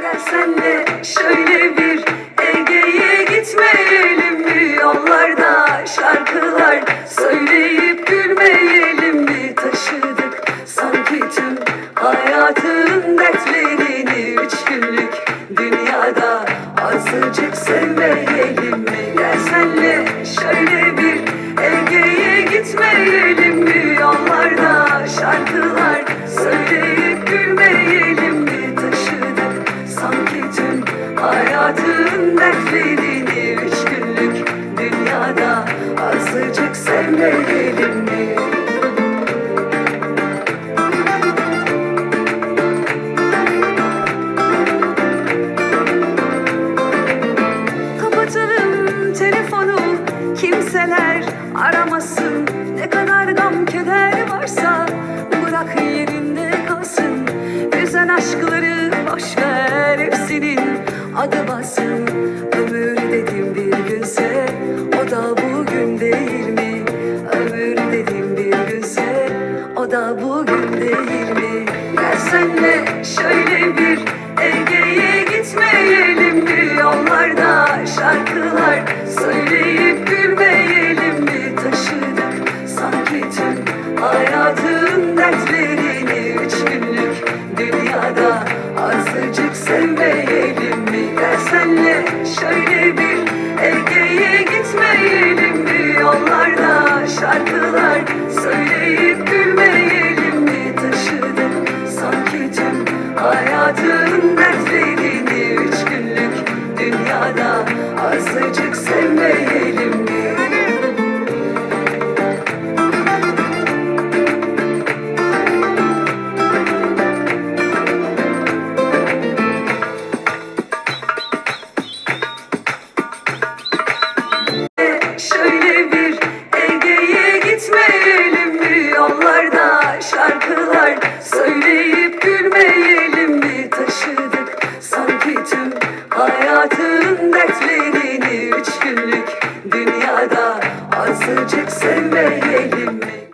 Gel senle şöyle bir Ege'ye gitmeyelim mi? Yollarda şarkılar söyleyip gülmeyelim mi? Taşıdık sanki tüm hayatın dertlerini. Üç günlük dünyada azıcık sevmeyelim mi? Gel senle şöyle bir Ege'ye gitmeyelim hayatın dertlerini Üç günlük dünyada. Azıcık sevmeyelim mi? Kapatalım telefonu kimseler aramasın. Ne kadar gam keder varsa bırak yerinde kalsın. Üzen aşkları boş ver hepsinin adı basın Ömür dedim bir günse o da bugün değil mi? Ömür dedim bir günse o da bugün değil mi? Gel senle şöyle bir Ege'ye gitmeyelim senle şöyle bir Ege'ye gitmeyelim mi yollarda şarkılar söyleyip gülmeyelim mi taşıdık sanki tüm hayatın dertlerini üç günlük dünyada azıcık sevmeyelim mi? Hayatın dertlerini üç günlük dünyada Azıcık sevmeyelim mi?